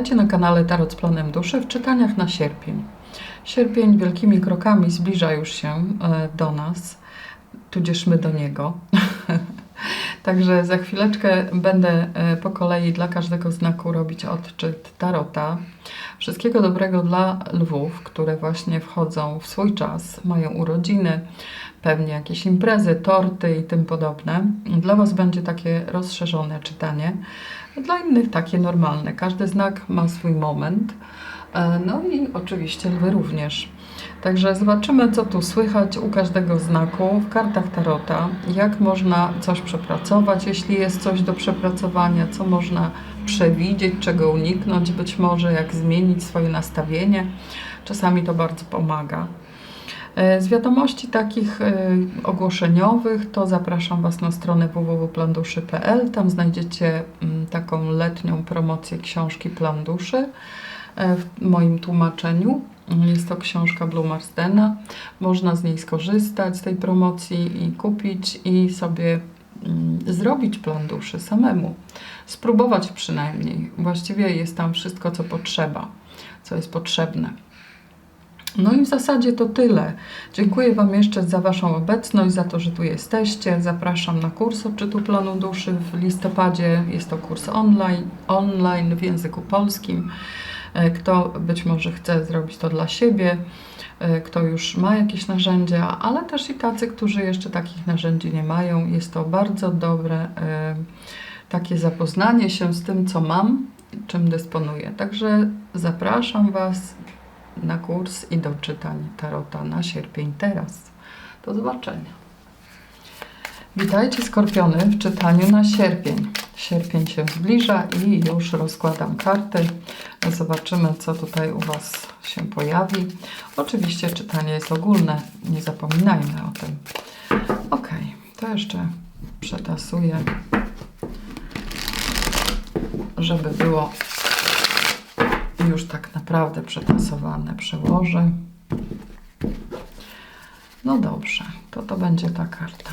Witajcie na kanale Tarot z Planem Duszy w czytaniach na sierpień. Sierpień wielkimi krokami zbliża już się e, do nas, tudzież my do niego. Także za chwileczkę będę e, po kolei dla każdego znaku robić odczyt Tarota. Wszystkiego dobrego dla lwów, które właśnie wchodzą w swój czas, mają urodziny, pewnie jakieś imprezy, torty i tym podobne. Dla Was będzie takie rozszerzone czytanie, dla innych takie normalne. Każdy znak ma swój moment. E, No i oczywiście lwy również. Także zobaczymy, co tu słychać u każdego znaku w kartach Tarota, jak można coś przepracować, jeśli jest coś do przepracowania, co można przewidzieć, czego uniknąć, być może jak zmienić swoje nastawienie. Czasami to bardzo pomaga. E, Z wiadomości takich e, ogłoszeniowych to zapraszam Was na stronę www.planduszy.pl. Tam znajdziecie mm, taką letnią promocję książki Plan Duszy e, w moim tłumaczeniu. Jest to książka Blue Marsdena. Można z niej skorzystać, z tej promocji i kupić i sobie mm, zrobić plan duszy samemu. Spróbować przynajmniej. Właściwie jest tam wszystko, co potrzeba, co jest potrzebne. No i w zasadzie to tyle. Dziękuję Wam jeszcze za Waszą obecność, za to, że tu jesteście. Zapraszam na kurs odczytu planu duszy w listopadzie. Jest to kurs online, online w języku polskim. E, Kto być może chce zrobić to dla siebie, e, kto już ma jakieś narzędzia, ale też i tacy, którzy jeszcze takich narzędzi nie mają. Jest to bardzo dobre e, takie zapoznanie się z tym, co mam, czym dysponuję. Także zapraszam Was na kurs i do czytań Tarota na sierpień teraz. Do zobaczenia. Witajcie Skorpiony w czytaniu na sierpień. Sierpień się zbliża i już rozkładam karty. Zobaczymy, co tutaj u Was się pojawi. Oczywiście czytanie jest ogólne, nie zapominajmy o tym. Ok, to jeszcze przetasuję, żeby było już tak naprawdę przetasowane. Przełożę. No dobrze, to to będzie ta karta.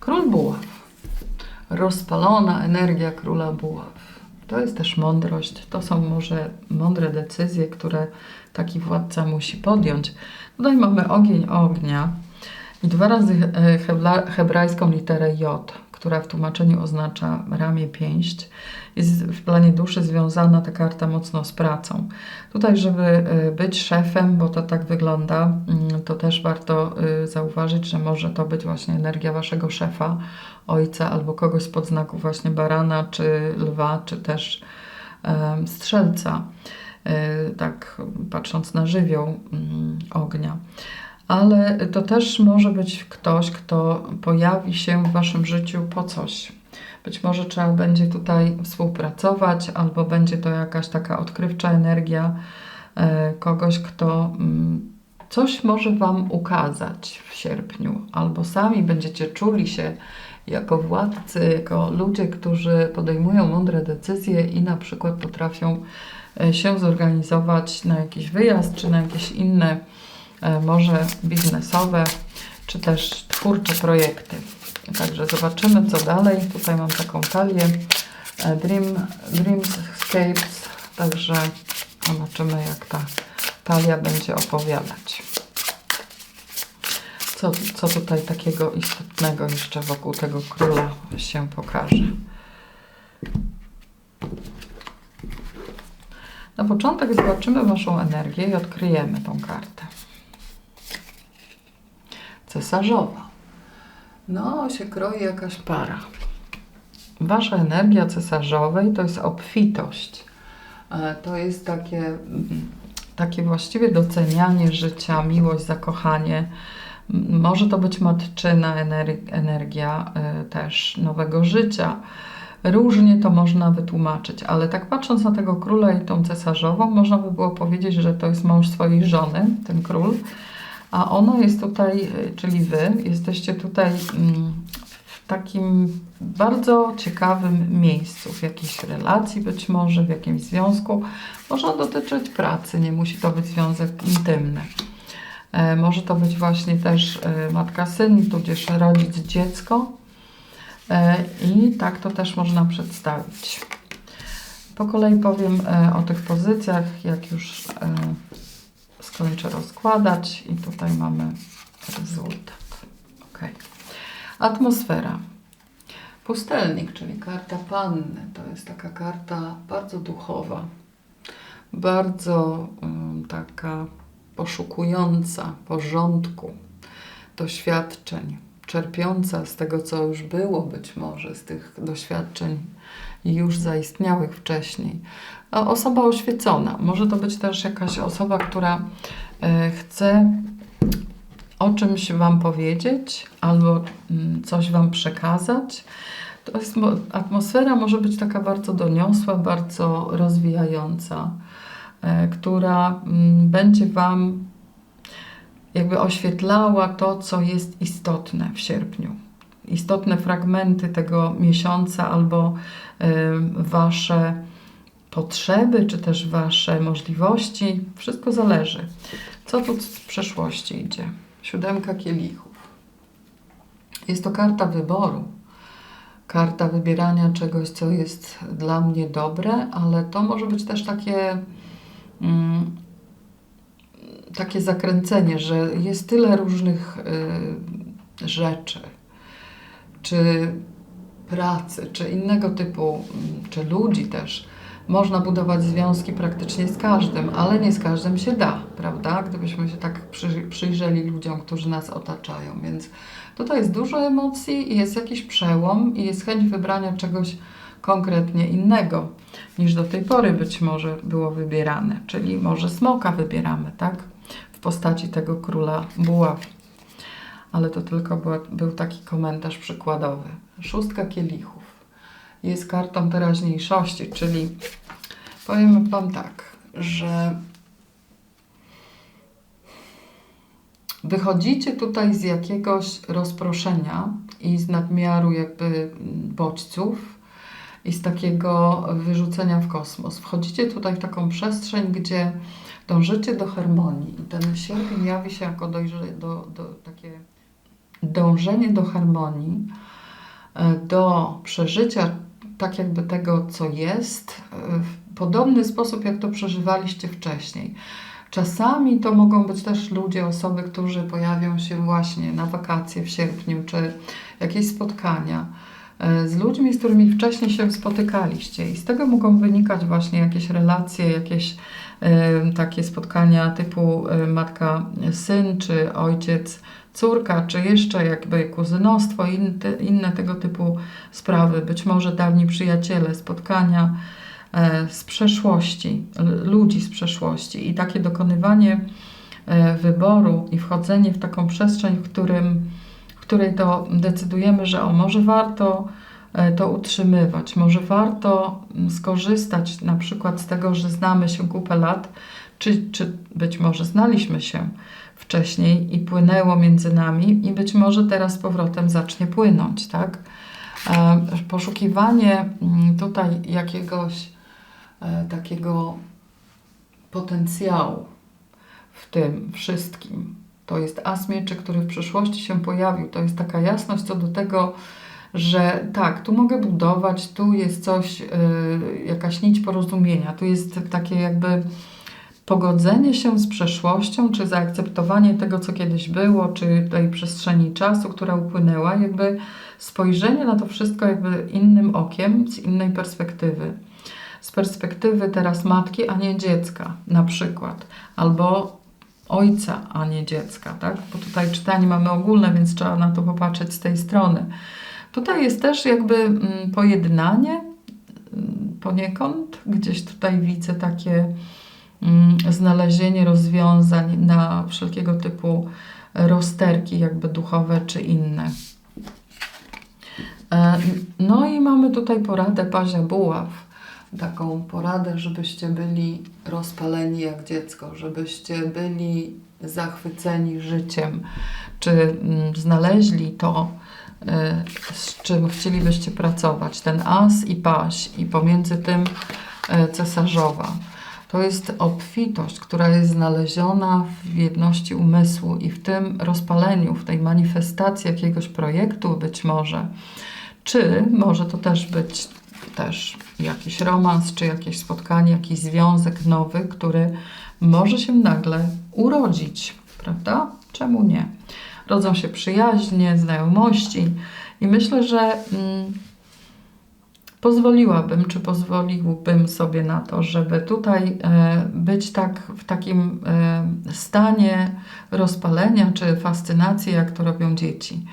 Król Buław. Rozpalona energia króla Buław. To jest też mądrość. To są może mądre decyzje, które taki władca musi podjąć. Tutaj mamy ogień ognia i dwa razy hebrajską literę J, która w tłumaczeniu oznacza ramię pięść. Jest w planie duszy związana ta karta mocno z pracą. Tutaj, żeby e, być szefem, bo to tak wygląda, mm, to też warto e, zauważyć, że może to być właśnie energia waszego szefa, ojca albo kogoś z podznaku właśnie barana, czy lwa, czy też strzelca. E, Tak patrząc na żywioł mm, ognia ale to też może być ktoś, kto pojawi się w Waszym życiu po coś. Być może trzeba będzie tutaj współpracować, albo będzie to jakaś taka odkrywcza energia e, kogoś, kto mm, coś może Wam ukazać w sierpniu, albo sami będziecie czuli się jako władcy, jako ludzie, którzy podejmują mądre decyzje i na przykład potrafią e, się zorganizować na jakiś wyjazd, czy na jakieś inne może biznesowe, czy też twórcze projekty. Także zobaczymy, co dalej. Tutaj mam taką talię e, Dream, Dreamscapes, także zobaczymy, jak ta talia będzie opowiadać. Co, co tutaj takiego istotnego jeszcze wokół tego króla się pokaże. Na początek zobaczymy Waszą energię i odkryjemy tą kartę. Cesarzowa. No, się kroi jakaś para. Wasza energia cesarzowej to jest obfitość. E, To jest takie, mm, takie właściwie docenianie życia, miłość, zakochanie. Może to być matczyna ener- energia e, też nowego życia. Różnie to można wytłumaczyć, ale tak patrząc na tego króla i tą cesarzową, można by było powiedzieć, że to jest mąż swojej żony, ten król, a ono jest tutaj, y, czyli wy, jesteście tutaj mm, w takim bardzo ciekawym miejscu, w jakiejś relacji być może, w jakimś związku. Może dotyczyć pracy, nie musi to być związek intymny. E, Może to być właśnie też e, matka, syn, tudzież rodzic, dziecko. E, I tak to też można przedstawić. Po kolei powiem e, o tych pozycjach, jak już e, skończę rozkładać i tutaj mamy rezultat. Ok. Atmosfera. Pustelnik, czyli karta panny, to jest taka karta bardzo duchowa, bardzo um, taka poszukująca porządku, doświadczeń, czerpiąca z tego, co już było być może, z tych doświadczeń już zaistniałych wcześniej. Osoba oświecona. Może to być też jakaś osoba, która e, chce o czymś Wam powiedzieć albo mm, coś Wam przekazać. To jest, atmosfera może być taka bardzo doniosła, bardzo rozwijająca, e, która mm, będzie Wam jakby oświetlała to, co jest istotne w sierpniu. Istotne fragmenty tego miesiąca albo Wasze potrzeby, czy też Wasze możliwości. Wszystko zależy. Co tu z przeszłości idzie? Siódemka kielichów. Jest to karta wyboru. Karta wybierania czegoś, co jest dla mnie dobre, ale to może być też takie mm, takie zakręcenie, że jest tyle różnych y, rzeczy, czy pracy, czy innego typu, mm, czy ludzi też. Można budować związki praktycznie z każdym, ale nie z każdym się da, prawda? Gdybyśmy się tak przy, przyjrzeli ludziom, którzy nas otaczają. Więc tutaj jest dużo emocji i jest jakiś przełom i jest chęć wybrania czegoś konkretnie innego niż do tej pory być może było wybierane. Czyli może smoka wybieramy, tak? Postaci tego króla buław. Ale to tylko była, był taki komentarz przykładowy. Szóstka kielichów jest kartą teraźniejszości, czyli powiem Wam tak, że wychodzicie tutaj z jakiegoś rozproszenia i z nadmiaru jakby bodźców i z takiego wyrzucenia w kosmos. Wchodzicie tutaj w taką przestrzeń, gdzie dążycie do harmonii. I ten sierpień jawi się jako dojrze, do, do, takie dążenie do harmonii, e, do przeżycia tak jakby tego, co jest, e, w podobny sposób, jak to przeżywaliście wcześniej. Czasami to mogą być też ludzie, osoby, którzy pojawią się właśnie na wakacje w sierpniu, czy jakieś spotkania e, z ludźmi, z którymi wcześniej się spotykaliście. I z tego mogą wynikać właśnie jakieś relacje, jakieś takie spotkania typu matka-syn, czy ojciec-córka, czy jeszcze jakby kuzynostwo, inne, tego typu sprawy, być może dawni przyjaciele, spotkania e, z przeszłości, ludzi z przeszłości. I takie dokonywanie e, wyboru i wchodzenie w taką przestrzeń, w, którym, w której to decydujemy, że o może warto to utrzymywać. Może warto mm, skorzystać na przykład z tego, że znamy się kupę lat, czy, czy być może znaliśmy się wcześniej i płynęło między nami, i być może teraz z powrotem zacznie płynąć, tak? E, poszukiwanie mm, tutaj jakiegoś e, takiego potencjału w tym wszystkim. To jest as który w przyszłości się pojawił. To jest taka jasność co do tego, że tak, tu mogę budować, tu jest coś, yy, jakaś nić porozumienia, tu jest takie jakby pogodzenie się z przeszłością, czy zaakceptowanie tego, co kiedyś było, czy tej przestrzeni czasu, która upłynęła, jakby spojrzenie na to wszystko jakby innym okiem, z innej perspektywy. Z perspektywy teraz matki, a nie dziecka, na przykład, albo ojca, a nie dziecka, tak? Bo tutaj czytanie mamy ogólne, więc trzeba na to popatrzeć z tej strony. Tutaj jest też jakby mm, pojednanie mm, poniekąd. Gdzieś tutaj widzę takie mm, znalezienie rozwiązań na wszelkiego typu rozterki, jakby duchowe czy inne. E, no i mamy tutaj poradę pazia buław. Taką poradę, żebyście byli rozpaleni jak dziecko, żebyście byli zachwyceni życiem, czy znaleźli to, z czym chcielibyście pracować. Ten as i paś i pomiędzy tym e, cesarzowa. To jest obfitość, która jest znaleziona w jedności umysłu i w tym rozpaleniu, w tej manifestacji jakiegoś projektu być może. Czy może to też być też jakiś romans, czy jakieś spotkanie, jakiś związek nowy, który może się nagle urodzić, prawda? Czemu nie? Rodzą się przyjaźnie, znajomości i myślę, że mm, pozwoliłabym, czy pozwoliłbym sobie na to, żeby tutaj e, być tak w takim e, stanie rozpalenia czy fascynacji, jak to robią dzieci.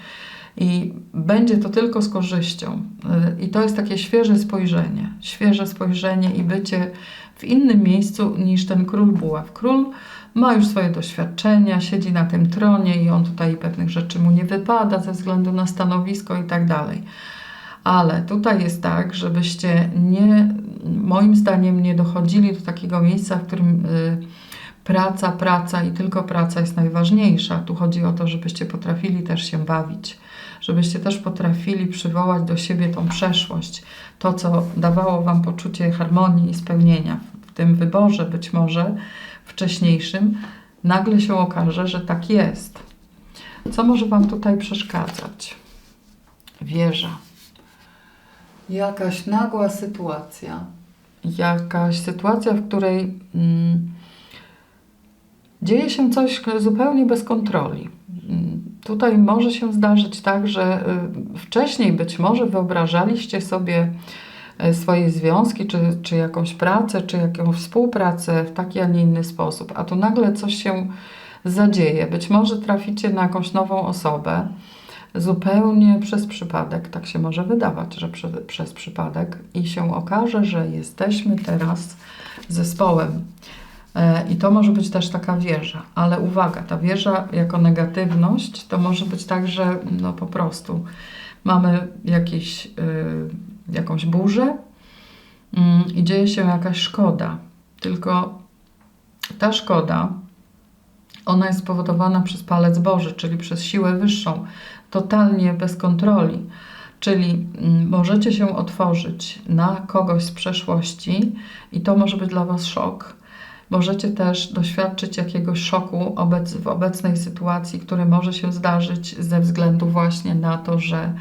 I będzie to tylko z korzyścią. E, I to jest takie świeże spojrzenie. Świeże spojrzenie i bycie w innym miejscu niż ten król buław. Król ma już swoje doświadczenia, siedzi na tym tronie i on tutaj pewnych rzeczy mu nie wypada ze względu na stanowisko i tak dalej. Ale tutaj jest tak, żebyście nie, moim zdaniem, nie dochodzili do takiego miejsca, w którym y, praca, praca i tylko praca jest najważniejsza. Tu chodzi o to, żebyście potrafili też się bawić, żebyście też potrafili przywołać do siebie tą przeszłość, to, co dawało Wam poczucie harmonii i spełnienia w tym wyborze, być może wcześniejszym, nagle się okaże, że tak jest. Co może Wam tutaj przeszkadzać? Wieża jakaś nagła sytuacja, jakaś sytuacja, w której mm, dzieje się coś zupełnie bez kontroli. Tutaj może się zdarzyć tak, że y, wcześniej być może wyobrażaliście sobie y, swoje związki, czy, czy jakąś pracę, czy jakąś współpracę w taki, a nie inny sposób, a tu nagle coś się zadzieje. Być może traficie na jakąś nową osobę, zupełnie przez przypadek, tak się może wydawać, że przy, przez przypadek, i się okaże, że jesteśmy teraz zespołem. E, I to może być też taka wieża, ale uwaga, ta wieża jako negatywność to może być tak, że no po prostu mamy jakiś, y, jakąś burzę y, i dzieje się jakaś szkoda. Tylko ta szkoda, ona jest spowodowana przez palec Boży, czyli przez siłę wyższą, totalnie bez kontroli. Czyli mm, możecie się otworzyć na kogoś z przeszłości i to może być dla Was szok. Możecie też doświadczyć jakiegoś szoku obec w obecnej sytuacji, który może się zdarzyć ze względu właśnie na to, że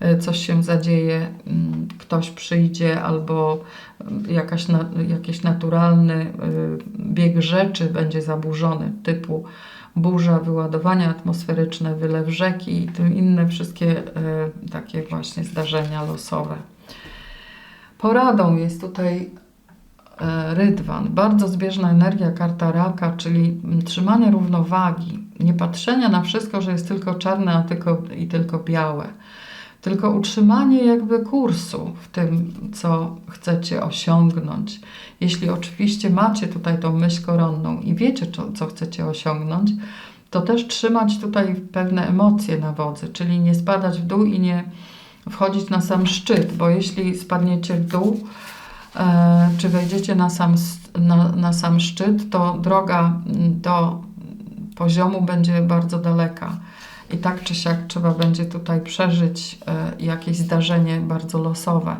e, coś się zadzieje, mm, ktoś przyjdzie albo mm, jakaś na, jakiś naturalny e, bieg rzeczy będzie zaburzony, typu burza, wyładowania atmosferyczne, wylew rzeki i inne wszystkie e, takie właśnie zdarzenia losowe. Poradą jest tutaj rydwan, bardzo zbieżna energia karta raka, czyli trzymanie równowagi, nie patrzenia na wszystko, że jest tylko czarne a tylko, i tylko białe tylko utrzymanie jakby kursu w tym, co chcecie osiągnąć. Jeśli oczywiście macie tutaj tą myśl koronną i wiecie, co, co chcecie osiągnąć, to też trzymać tutaj pewne emocje na wodzy, czyli nie spadać w dół i nie wchodzić na sam szczyt, bo jeśli spadniecie w dół, e, czy wejdziecie na sam, na, na sam szczyt, to droga do poziomu będzie bardzo daleka i tak czy siak trzeba będzie tutaj przeżyć e, jakieś zdarzenie bardzo losowe.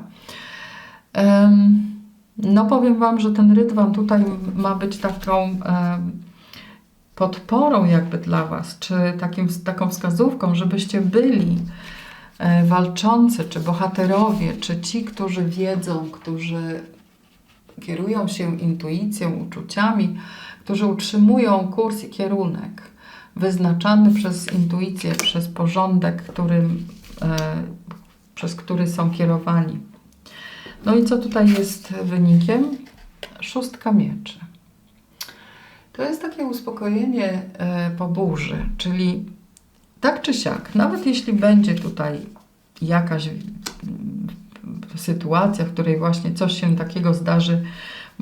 No powiem Wam, że ten rydwan tutaj ma być taką podporą jakby dla Was, czy takim, taką wskazówką, żebyście byli e, walczący, czy bohaterowie, czy ci, którzy wiedzą, którzy kierują się intuicją, uczuciami, którzy utrzymują kurs i kierunek wyznaczany przez intuicję, przez porządek, którym, e, przez który są kierowani. No i co tutaj jest wynikiem? Szóstka mieczy. To jest takie uspokojenie e, po burzy, czyli tak czy siak, nawet jeśli będzie tutaj jakaś sytuacja, w której właśnie coś się takiego zdarzy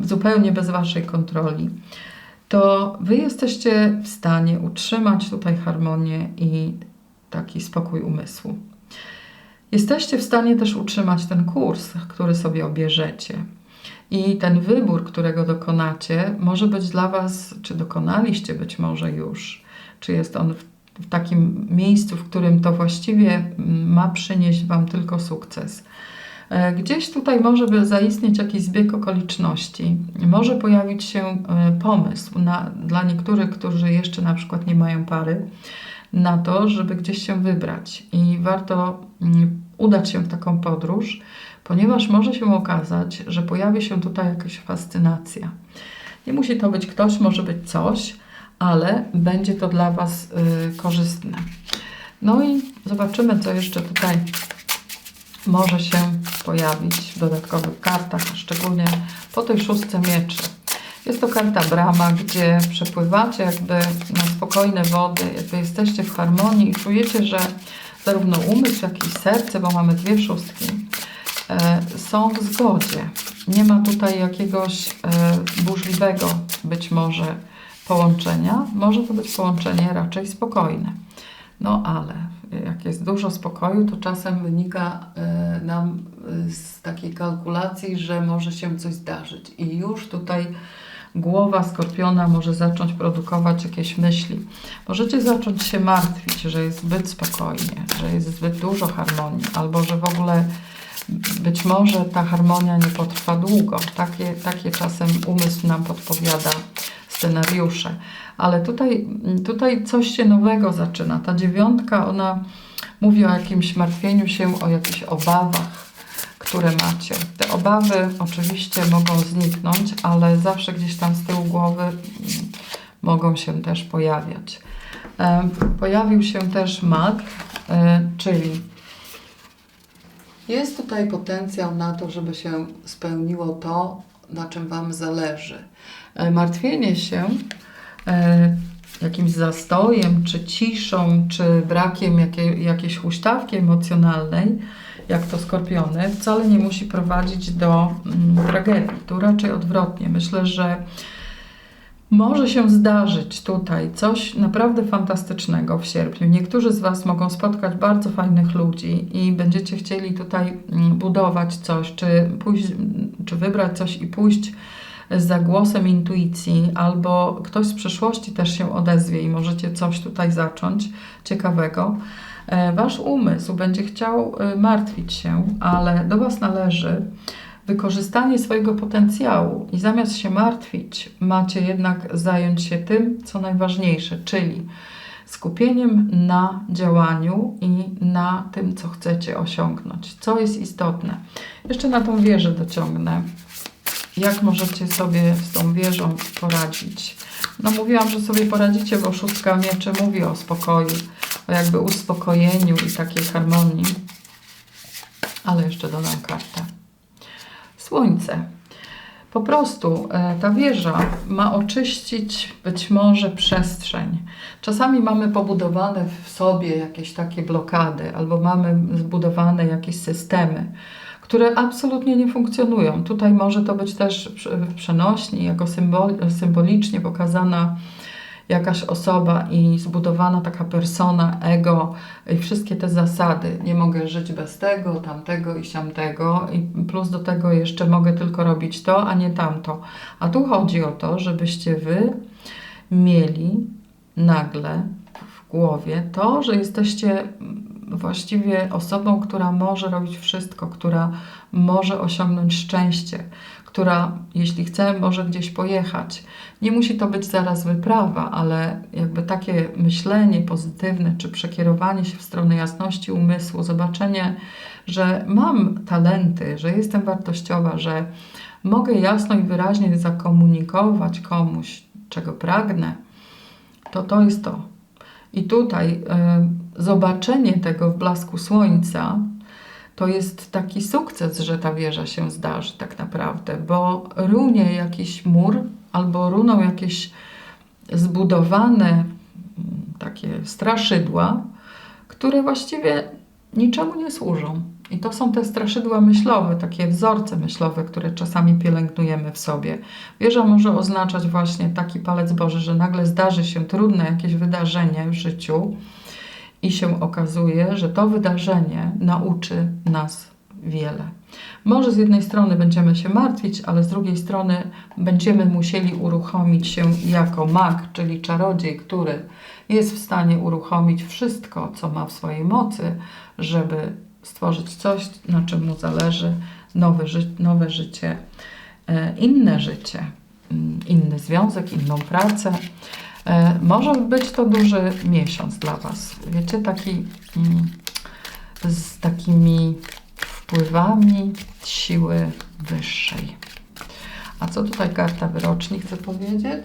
zupełnie bez Waszej kontroli, to Wy jesteście w stanie utrzymać tutaj harmonię i taki spokój umysłu. Jesteście w stanie też utrzymać ten kurs, który sobie obierzecie. I ten wybór, którego dokonacie, może być dla Was, czy dokonaliście być może już, czy jest on w, w takim miejscu, w którym to właściwie mm, ma przynieść Wam tylko sukces. E, gdzieś tutaj może zaistnieć jakiś zbieg okoliczności. Może pojawić się e, pomysł na, dla niektórych, którzy jeszcze na przykład nie mają pary, na to, żeby gdzieś się wybrać. I warto mm, udać się w taką podróż, ponieważ może się okazać, że pojawi się tutaj jakaś fascynacja. Nie musi to być ktoś, może być coś, ale będzie to dla Was y, korzystne. No i zobaczymy, co jeszcze tutaj może się pojawić w dodatkowych kartach, szczególnie po tej szóstce mieczy. Jest to karta brama, gdzie przepływacie jakby na spokojne wody, jakby jesteście w harmonii i czujecie, że zarówno umysł, jak i serce, bo mamy dwie szóstki, e, są w zgodzie. Nie ma tutaj jakiegoś e, burzliwego być może połączenia. Może to być połączenie raczej spokojne. No ale jak jest dużo spokoju, to czasem wynika e, nam z takiej kalkulacji, że może się coś zdarzyć. I już tutaj głowa skorpiona może zacząć produkować jakieś myśli. Możecie zacząć się martwić, że jest zbyt spokojnie, że jest zbyt dużo harmonii, albo że w ogóle być może ta harmonia nie potrwa długo. Takie, takie czasem umysł nam podpowiada scenariusze. Ale tutaj, tutaj coś się nowego zaczyna. Ta dziewiątka, ona mówi o jakimś martwieniu się, o jakichś obawach, które macie. Te obawy oczywiście mogą zniknąć, ale zawsze gdzieś tam z tyłu głowy mm, mogą się też pojawiać. Pojawił się też mag, e, czyli jest tutaj potencjał na to, żeby się spełniło to, na czym Wam zależy. E, martwienie się e, jakimś zastojem, czy ciszą, czy brakiem jakiej, jakiejś huśtawki emocjonalnej, jak to skorpiony, wcale nie musi prowadzić do mm, tragedii. Tu raczej odwrotnie. Myślę, że może się zdarzyć tutaj coś naprawdę fantastycznego w sierpniu. Niektórzy z Was mogą spotkać bardzo fajnych ludzi i będziecie chcieli tutaj mm, budować coś, czy, pójść, czy wybrać coś i pójść za głosem intuicji, albo ktoś z przeszłości też się odezwie i możecie coś tutaj zacząć ciekawego. E, wasz umysł będzie chciał e, martwić się, ale do Was należy wykorzystanie swojego potencjału i zamiast się martwić, macie jednak zająć się tym, co najważniejsze, czyli skupieniem na działaniu i na tym, co chcecie osiągnąć, co jest istotne. Jeszcze na tą wieżę dociągnę. Jak możecie sobie z tą wieżą poradzić? No mówiłam, że sobie poradzicie, bo szóstka mieczy mówi o spokoju, o jakby uspokojeniu i takiej harmonii. Ale jeszcze dodam kartę. Słońce. Po prostu e, ta wieża ma oczyścić być może przestrzeń. Czasami mamy pobudowane w sobie jakieś takie blokady, albo mamy zbudowane jakieś systemy, które absolutnie nie funkcjonują. Tutaj może to być też w przenośni, jako symbol, symbolicznie pokazana jakaś osoba i zbudowana taka persona, ego i wszystkie te zasady. Nie mogę żyć bez tego, tamtego i siamtego i plus do tego jeszcze mogę tylko robić to, a nie tamto. A tu chodzi o to, żebyście wy mieli nagle w głowie to, że jesteście właściwie osobą, która może robić wszystko, która może osiągnąć szczęście, która, jeśli chce, może gdzieś pojechać. Nie musi to być zaraz wyprawa, ale jakby takie myślenie pozytywne, czy przekierowanie się w stronę jasności umysłu, zobaczenie, że mam talenty, że jestem wartościowa, że mogę jasno i wyraźnie zakomunikować komuś, czego pragnę, to to jest to. I tutaj y, zobaczenie tego w blasku słońca to jest taki sukces, że ta wieża się zdarzy tak naprawdę, bo runie jakiś mur albo runą jakieś zbudowane mm, takie straszydła, które właściwie niczemu nie służą. I to są te straszydła myślowe, takie wzorce myślowe, które czasami pielęgnujemy w sobie. Wieża może oznaczać właśnie taki palec Boży, że nagle zdarzy się trudne jakieś wydarzenie w życiu, i się okazuje, że to wydarzenie nauczy nas wiele. Może z jednej strony będziemy się martwić, ale z drugiej strony będziemy musieli uruchomić się jako mag, czyli czarodziej, który jest w stanie uruchomić wszystko, co ma w swojej mocy, żeby stworzyć coś, na czym mu zależy, nowe, ży nowe życie, e, inne życie, mm, inny związek, inną pracę. E, może być to duży miesiąc dla Was. Wiecie, taki mm, z takimi wpływami siły wyższej. A co tutaj karta wyroczni chce powiedzieć?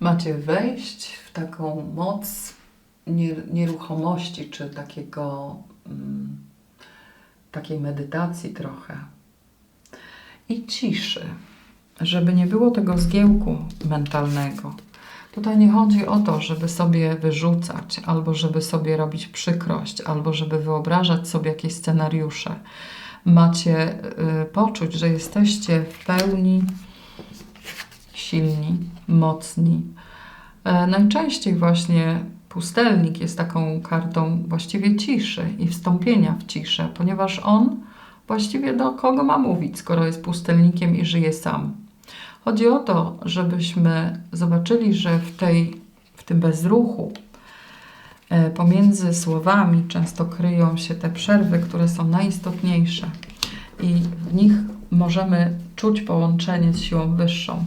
Macie wejść w taką moc nier- nieruchomości, czy takiego, mm, takiej medytacji trochę. I ciszy, żeby nie było tego zgiełku mentalnego. Tutaj nie chodzi o to, żeby sobie wyrzucać, albo żeby sobie robić przykrość, albo żeby wyobrażać sobie jakieś scenariusze. Macie y, poczuć, że jesteście w pełni silni, mocni. E, najczęściej właśnie pustelnik jest taką kartą właściwie ciszy i wstąpienia w ciszę, ponieważ on właściwie do kogo ma mówić, skoro jest pustelnikiem i żyje sam. Chodzi o to, żebyśmy zobaczyli, że w, tej, w tym bezruchu e, pomiędzy słowami często kryją się te przerwy, które są najistotniejsze i w nich możemy czuć połączenie z siłą wyższą.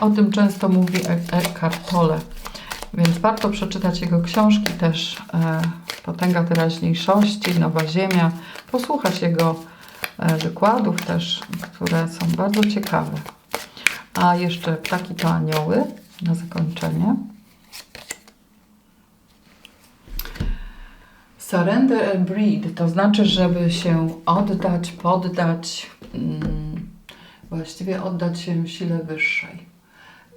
O tym często mówi E- Eckhart Tolle, więc warto przeczytać jego książki też e, Potęga teraźniejszości, Nowa Ziemia, posłuchać jego wykładów też, które są bardzo ciekawe. A jeszcze ptaki to anioły na zakończenie. Surrender and breed to znaczy, żeby się oddać, poddać, mm, właściwie oddać się sile wyższej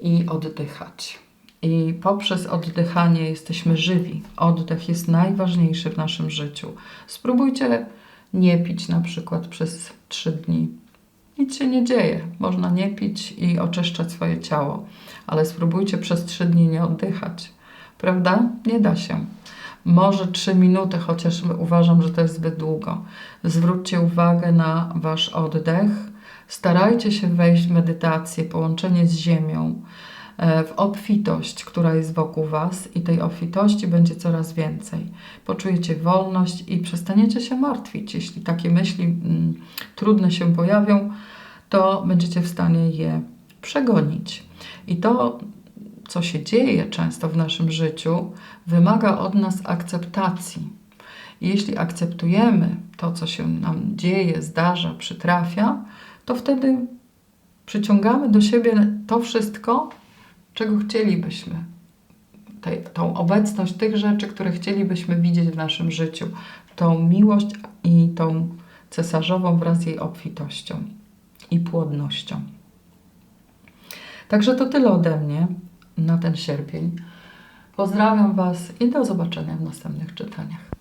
i oddychać. I poprzez oddychanie jesteśmy żywi. Oddech jest najważniejszy w naszym życiu. Spróbujcie nie pić na przykład przez trzy dni. Nic się nie dzieje. Można nie pić i oczyszczać swoje ciało, ale spróbujcie przez trzy dni nie oddychać. Prawda? Nie da się. Może trzy minuty, chociaż uważam, że to jest zbyt długo. Zwróćcie uwagę na wasz oddech. Starajcie się wejść w medytację, połączenie z ziemią, w obfitość, która jest wokół Was, i tej obfitości będzie coraz więcej. Poczujecie wolność i przestaniecie się martwić. Jeśli takie myśli mm, trudne się pojawią, to będziecie w stanie je przegonić. I to, co się dzieje często w naszym życiu, wymaga od nas akceptacji. Jeśli akceptujemy to, co się nam dzieje, zdarza, przytrafia, to wtedy przyciągamy do siebie to wszystko, czego chcielibyśmy. Tej, tą obecność tych rzeczy, które chcielibyśmy widzieć w naszym życiu. Tą miłość i tą cesarzową wraz z jej obfitością i płodnością. Także to tyle ode mnie na ten sierpień. Pozdrawiam Was i do zobaczenia w następnych czytaniach.